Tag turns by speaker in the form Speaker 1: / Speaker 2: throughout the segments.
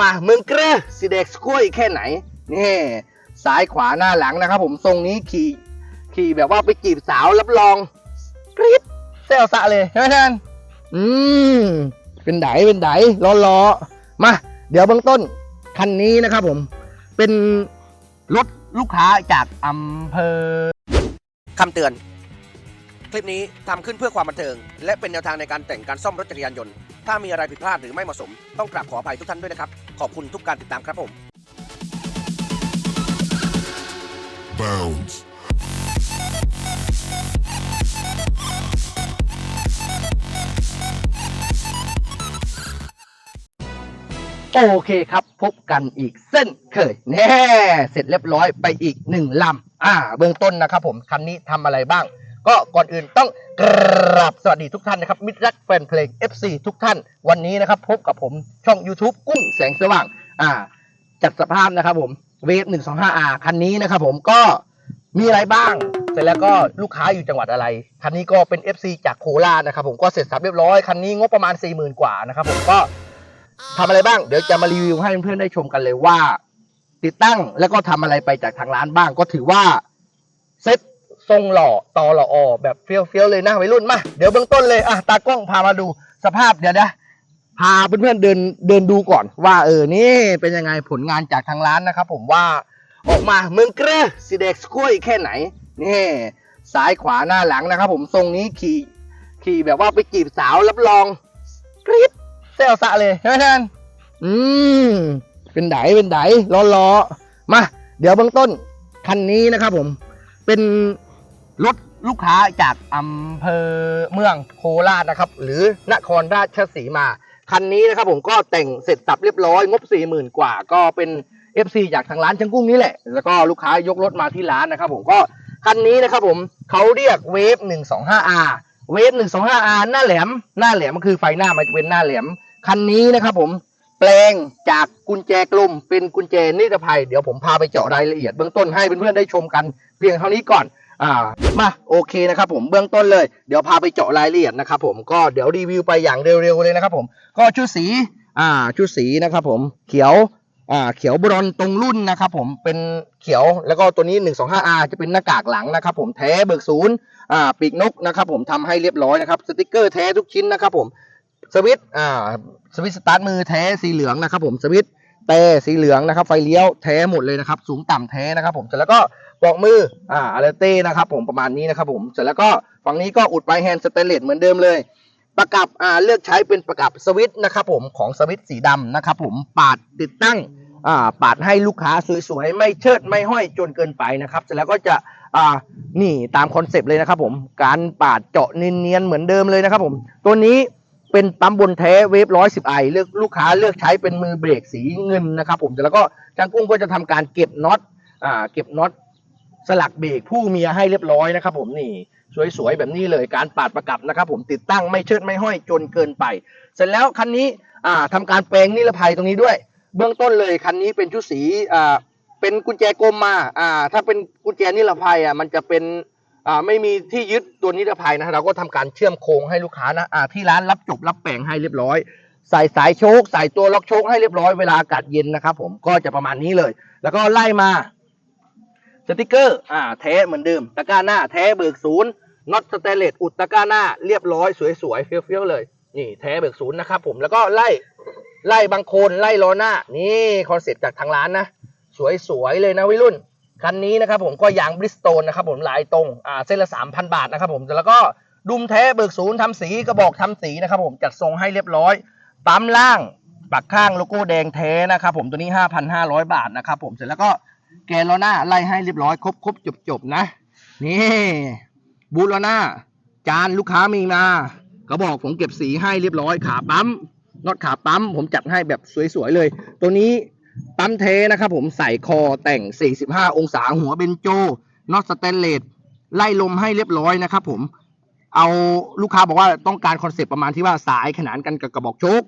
Speaker 1: มาเมืองเกรสีแดกสกุ้ยแค่ไหนนี่ซ้ายขวาหน้าหลังนะครับ ผมทรงนี้ขี่ขี่แบบว่าไปจีบสาวรับรองกรี๊ดเซลสะเลยใช่ไหมท่านอืมเป็นไดเป็นไดล้อล้อๆมาเดี๋ยวเบื้องต้นคันนี้นะครับผมเป็นรถลูกค้าจากอำเภอ
Speaker 2: คำเตือน คลิปนี้ทำขึ้นเพื่อความบันเทิง และเป็นแนวทางในการแต่งการซ่อมรถจักรยานยนต์ ถ้ามีอะไรผิดพลาดหรือไม่เหมาะสม ต้องกราบขออภัยทุกท่านด้วยนะครับ ขอบคุณทุกการติดตามครับผม
Speaker 3: Bounds.
Speaker 1: โอเคครับ พบกันอีกเส้นเคยแน่เสร็จเรียบร้อยไปอีกหนึ่งลำอ่า เบื้องต้นนะครับผมคันนี้ทำอะไรบ้าง ก็ก่อนอื่นต้อง กราบสวัสดีทุกท่านนะครับ มิตรรักแฟนเพลง FC ทุกท่าน วันนี้นะครับ พบกับผมช่อง YouTube กุ้งแสงสว่าง อ่า จัดสภาพนะครับผมเวฟหนึ่งสองห้าคันนี้นะครับผมก็มีอะไรบ้าง เสร็จแล้วก็ลูกค้าอยู่จังหวัดอะไร คันนี้ก็เป็น FC จากโคราชนะครับผมก็เสร็จสับเรียบร้อย คันนี้งบประมาณ 4 0,000 กว่านะครับผมก็ทำอะไรบ้าง เดี๋ยวจะมารีวิวให้เพื่อนๆได้ชมกันเลยว่า ติดตั้งแล้วก็ทำอะไรไปจากทางร้านบ้างก็ถือว่า ทรงหล่อตอหล่ออแบบเฟี้ยวๆเลยนะวัยรุ่นมาเดี๋ยวเบื้องต้นเลยอะตากล้องพามาดูสภาพเดี๋ยวนะพาเพื่อนๆเดินเดินดูก่อน ว่าเออนี่เป็นยังไงผลงานจากทางร้านนะครับผมว่าออกมาเมืองเกรสีแดกสกุ้ยแค่ไหนนี่ซ้ายขวาหน้าหลังนะครับผมทรงนี้ขี่ขี่แบบว่าไปจีบสาวรับรองกรี๊ดเซลสะเลยใช่ไหมท่านอืมเป็นไดเป็นไดล้อล้อๆมา เดี๋ยวเบื้องต้นคันนี้นะครับผมเป็น รถลูกค้าจากอำเภอเมืองโคราชนะครับ หรือนครราชสีมา คันนี้นะครับผมก็แต่งเสร็จสับเรียบร้อย งบ 4 0,000 กว่า ก็เป็น FC จากทางร้านช่างกุ้งนี่แหละ แล้วก็ลูกค้ายกรถมาที่ร้านนะครับผมก็คันนี้นะครับผมเขาเรียกเวฟ 125R เวฟ 125R หน้าแหลม หน้าแหลมคือไฟหน้ามันจะเป็นหน้าแหลม คันนี้นะครับผมแปลงจากกุญแจกลมเป็นกุญแจนิรภัย เดี๋ยวผมพาไปเจาะรายละเอียดเบื้องต้นให้เพื่อนๆได้ชมกัน เพียงเท่านี้ก่อน อ่ามาโอเคนะครับผมเบื้องต้นเลยเดี๋ยวพาไปเจาะรายละเอียดนะครับผมก็เดี๋ยวรีวิวไปอย่างเร็วๆเลยนะครับผมก็ชุดสีอ่าชุดสีนะครับผมเขียวอ่าเขียวบรอนตรงรุ่นนะครับผมเป็นเขียวแล้วก็ตัวนี้ 125R จะเป็นหน้ากากหลังนะครับผมแท้เบิกศูนย์อ่าปีกนกนะครับผมทำให้เรียบร้อยนะครับสติกเกอร์แท้ทุกชิ้นนะครับผมสวิตช์อ่าสวิตช์สตาร์ทมือแท้สีเหลืองนะครับผมสวิต ช์แต่สีเหลืองนะครับ ไฟเลี้ยวแท้หมดเลยนะครับ สูงต่ำแท้นะครับ ผมเสร็จแล้วก็ปลอกมืออ่าอาราเต้นะครับ ผมประมาณนี้นะครับ ผมเสร็จแล้วก็ฝั่งนี้ก็อุดปลายแฮนด์สเตนเลสเหมือนเดิมเลยประกับอ่าเลือกใช้เป็นประกับสวิตช์นะครับ ผมของสวิตช์สีดำนะครับ ผมปาดติดตั้งอ่าปาดให้ลูกค้าสวยๆไม่เชิดไม่ห้อยจนเกินไปนะครับ เสร็จแล้วก็จะอ่านี่ตามคอนเซปต์เลยนะครับ ผมการปาดเจาะเนียนๆเหมือนเดิมเลยนะครับ ผมตัวนี้ เป็นปั๊มบนแท้เวฟร้อยสิบไอเลือกลูกค้าเลือกใช้เป็นมือเบรกสีเงินนะครับ ผมเสร็จแล้วก็จางกุ้งก็จะทำการเก็บน็อตอ่าเก็บน็อตสลักเบรกผู้เมียให้เรียบร้อยนะครับ ผมนี่สวยๆแบบนี้เลยการปาดประกับนะครับ ผมติดตั้งไม่เชิดไม่ห้อยจนเกินไป เสร็จแล้วคันนี้อ่าทำการแปลงนิรภัยตรงนี้ด้วย เบื้องต้นเลยคันนี้เป็นชุดสีอ่าเป็นกุญแจกลมมาอ่าถ้าเป็นกุญแจนิรภัยอะมันจะเป็น อ่าไม่มีที่ยึดตัวนิรภัยนะเราก็ทำการเชื่อมโครงให้ลูกค้านะอ่าที่ร้านรับจบรับแปลงให้เรียบร้อย ใส่สายโชคใส่ตัวล็อกโชคให้เรียบร้อยเวลาอากาศเย็นนะครับผมก็จะประมาณนี้เลย แล้วก็ไล่มาสติกเกอร์อ่าแท้เหมือนเดิมตะกร้าหน้าแท้เบิกศูนย์น็อตสเตเลสอุดตะกร้าหน้าเรียบร้อยสวยๆเฟี้ยวๆเลยนี่แท้เบิกศูนย์นะครับผมแล้วก็ไล่ไล่บางโคนไล่ล้อหน้า นี่คอนเซ็ปต์จากทางร้านนะ สวยๆเลยนะวัยรุ่น คันนี้นะครับผมก็ยางบริสโตนนะครับผมลายตรงอ่าเส้นละ 3,000 บาทนะครับผมแล้วก็ดุมแท้เบิกศูนย์ทำสีกระบอกทำสีนะครับผมจัดทรงให้เรียบร้อยปั๊มล่างปักข้างโลโก้แดงแท้นะครับผมตัวนี้ 5,500 บาทนะครับผมเสร็จแล้วก็แกนล้อหน้าไล่ให้เรียบร้อยครบครบจบจบนะ นี่บูทล้อหน้าจานลูกค้ามีมาก็บอกผมเก็บสีให้เรียบร้อยขาปั๊มน็อตขาปั๊มผมจัดให้แบบสวยๆเลย ตัวนี้ ปั๊มเทนะครับผมใส่คอแต่ง 45 องศาหัวเบนโจน็อตสเตนเลสไล่ลมให้เรียบร้อยนะครับผมเอาลูกค้าบอกว่าต้องการคอนเซปต์ประมาณที่ว่าสายขนานกันกับกระบอกโชค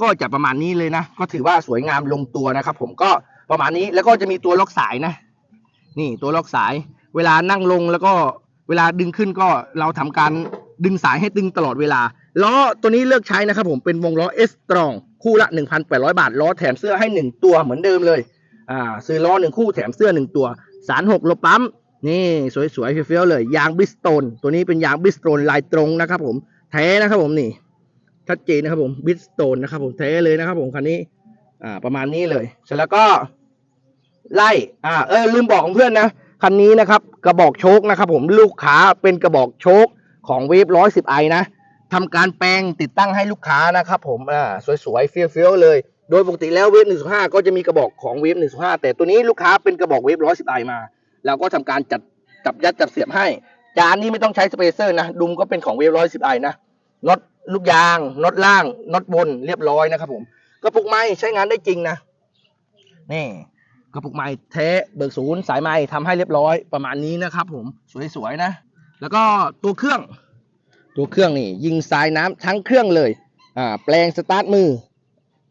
Speaker 1: ก็จะประมาณนี้เลยนะ ก็ถือว่าสวยงามลงตัวนะครับผมก็ประมาณนี้แล้วก็จะมีตัวล็อกสายนะ นี่ตัวล็อกสาย เวลานั่งลงแล้วก็เวลาดึงขึ้นก็เราทำการดึงสายให้ตึงตลอดเวลา ล้อตัวนี้เลือกใช้นะครับผมเป็นวงล้อเอสตรองคู่ละ 1,800 บาท ล้อแถมเสื้อให้ 1 ตัวเหมือนเดิมเลยอ่าซื้อล้อหนึ่งคู่แถมเสื้อ 1 ตัว สาร6ลบปั๊มนี่สวยๆเฟี้ยวๆเลย ยางบริสโตนตัวนี้เป็นยางบริสโตนลายตรงนะครับผมแท้นะครับผมนี่ชัดเจนนะครับผมบริสโตนนะครับผมแท้เลยนะครับผมคันนี้อ่าประมาณนี้เลย เสร็จแล้วก็ไล่อ่าเออลืมบอกของเพื่อนนะคันนี้นะครับกระบอกโชคนะครับผมลูกค้าเป็นกระบอกโชคของเวฟร้อยสิบไอนะ ทำการแปลงติดตั้งให้ลูกค้านะครับผมอ่าสวยๆเฟี้ยวๆเลย โดยปกติแล้วเวฟหนึ่งห้าก็จะมีกระบอกของเวฟหนึ่งห้าแต่ตัวนี้ลูกค้าเป็นกระบอกเวฟร้อยสิบไอมาเราก็ทำการจัดจับยัดจับเสียบให้ จานนี้ไม่ต้องใช้สเปเซอร์นะดุมก็เป็นของเวฟร้อยสิบไอนะน็อตลูกยางน็อตล่างน็อตบนเรียบร้อยนะครับผมกระปุกไม้ใช้งานได้จริงนะนี่กระปุกไม้เทะเบิกศูนย์สายไม้ทำให้เรียบร้อยประมาณนี้นะครับผมสวยๆนะ แล้วก็ตัวเครื่อง ตัวเครื่องนี่ยิงสายน้ำทั้งเครื่องเลยอ่าแปลงสตาร์ทมือ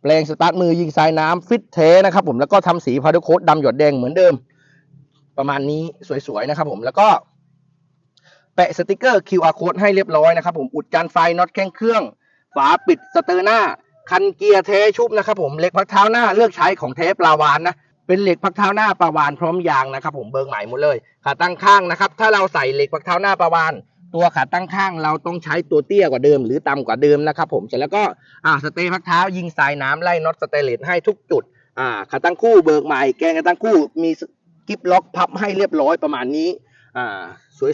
Speaker 1: แปลงสตาร์ทมือยิงสายน้ำฟิตเทนะครับผมแล้วก็ทำสีพาร์โคดดำหยดแดงเหมือนเดิม ประมาณนี้สวยๆนะครับผมแล้วก็แปะสติกเกอร์ QR code ให้เรียบร้อยนะครับผมอุดจานไฟน็อตแข้งเครื่อง ฝาปิดสเตอร์หน้า คันเกียร์เทชุบนะครับผมเหล็กพักเท้าหน้าเลือกใช้ของเทปลาวานนะเป็นเหล็กพักเท้าหน้าปลาวานพร้อมยางนะครับผมเบิร์ใหม่หมดเลยขาตั้งข้างนะครับถ้าเราใส่เหล็กพักเท้าหน้าปลาวาน ตัวขาตั้งข้างเราต้องใช้ตัวเตี้ยกว่าเดิม หรือต่ำกว่าเดิมนะครับผมเสร็จแล้วก็อ่าสเตย์พักเท้ายิงสายน้ำไล่น็อตสเตเลสให้ทุกจุดอ่าขาตั้งคู่เบิกใหม่แกนขาตั้งคู่มีกิฟล็อกพับให้เรียบร้อยประมาณนี้อ่า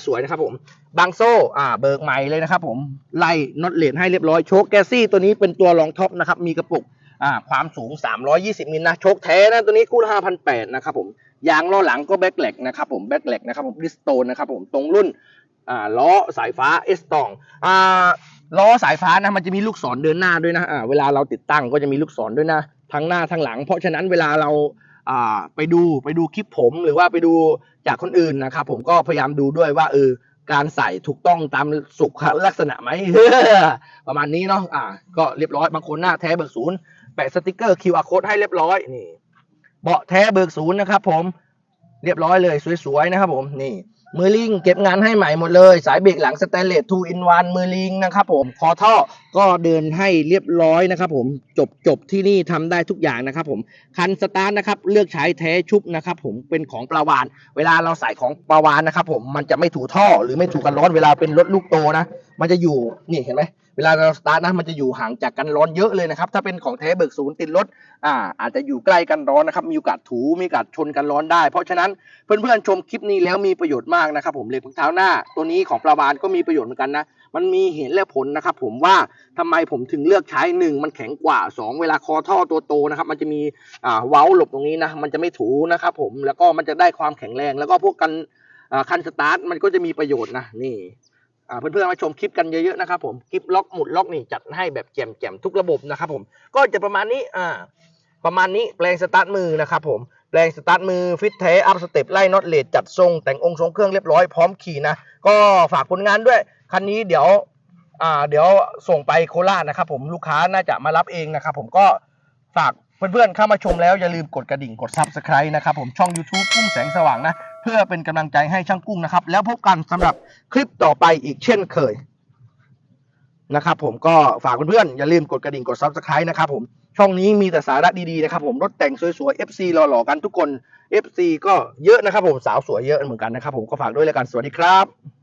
Speaker 1: สวยๆนะครับผมบางโซ่อ่าเบิกใหม่เลยนะครับผมไล่น็อตเลนให้เรียบร้อยโชคแกซี่ตัวนี้เป็นตัวรองท็อปนะครับมีกระปุกอ่าความสูง 320มิลนะโชคแท้นะตัวนี้คู่ละ5,800นะครับผมยางล้อหลังก็แบ็คแหลกนะครับผมแบ็คแหลกนะครับผมบริสโตนนะครับผมตรงรุ่น อ่าล้อสายฟ้าเอสตองอ่าล้อสายฟ้านะมันจะมีลูกศรเดินหน้าด้วยนะอ่าเวลาเราติดตั้งก็จะมีลูกศรด้วยนะทั้งหน้าทั้งหลัง เพราะฉะนั้นเวลาเราอ่าไปดูไปดูคลิปผมหรือว่าไปดูจากคนอื่นนะครับผมก็พยายามดูด้วยว่าเออการใส่ถูกต้องตามสุขลักษณะไหมประมาณนี้เนาะอ่า ก็เรียบร้อยบางคนหน้าแท้เบิกศูนย์แปะสติกเกอร์ QR code ให้เรียบร้อยนี่เบาะแท้เบิกศูนย์นะครับผมเรียบร้อยเลยสวยๆนะครับผมนี่ มือลิงเก็บงานให้ใหม่หมดเลย สายเบรกหลังสแตนเลส2 in 1มือลิงนะครับผมคอท่อก็เดินให้เรียบร้อยนะครับผมจบจบที่นี่ทำได้ทุกอย่างนะครับผมคันสตาร์ทนะครับเลือกใช้แท้ชุบนะครับผมเป็นของปลาวาน เวลาเราใส่ของปลาวานนะครับผมมันจะไม่ถูท่อหรือไม่ถูกกันร้อนเวลาเป็นรถลูกโตนะ มันจะอยู่นี่เห็นไหมเวลาเราสตาร์ทนะมันจะอยู่ห่างจากกันร้อนเยอะเลยนะครับ ถ้าเป็นของแท้เบิกศูนย์ติดรถอ่าอาจจะอยู่ใกล้กันร้อนนะครับ มีโอกาสถูมีโอกาสชนกันร้อนได้ เพราะฉะนั้นเพื่อนๆชมคลิปนี้แล้วมีประโยชน์มากนะครับ ผมเหล็กพักเท้าหน้า ตัวนี้ของปลาวานก็มีประโยชน์เหมือนกันนะมันมีเหตุและผลนะครับ ผมว่าทำไมผมถึงเลือกใช้หนึ่งมันแข็งกว่าสองเวลาคอท่อตัวโตนะครับ มันจะมีอ่าเว้าหลบตรงนี้นะมันจะไม่ถูนะครับผมแล้วก็มันจะได้ความแข็งแรงแล้วก็พวกกันอ่าคันสตาร์ทมันก็จะมีประโยชน์นะนี่ เพื่อนๆมาชมคลิปกันเยอะๆนะครับผมคลิปล็อกหมุดล็อกนี่จัดให้แบบแจ่มๆทุกระบบนะครับผมก็จะประมาณนี้อ่าประมาณนี้แปลงสตาร์ทมือนะครับผมแปลงสตาร์ทมือฟิตเทอัพสเต็ปไล่น็อตเลดจัดทรงแต่งองค์ทรงเครื่องเรียบร้อยพร้อมขี่นะก็ฝากผลงานด้วยคันนี้เดี๋ยวอ่าเดี๋ยวส่งไปโคราชนะครับผมลูกค้าน่าจะมารับเองนะครับผมก็ฝาก เพื่อนๆเข้ามาชมแล้วอย่าลืมกดกระดิ่งกด Subscribe นะครับผมช่อง YouTube กุ้งแสงสว่างนะ เพื่อเป็นกำลังใจให้ช่างกุ้งนะครับ แล้วพบกันสำหรับคลิปต่อไปอีกเช่นเคยนะครับผมก็ฝากเพื่อนๆอย่าลืมกดกระดิ่งกด Subscribe นะครับผมช่องนี้มีแต่สาระดีๆนะครับผมรถแต่งสวยๆ FC หล่อๆกันทุกคน FC ก็เยอะนะครับผมสาวสวยเยอะเหมือนกันนะครับผมก็ฝากด้วยแล้วกันสวัสดีครับ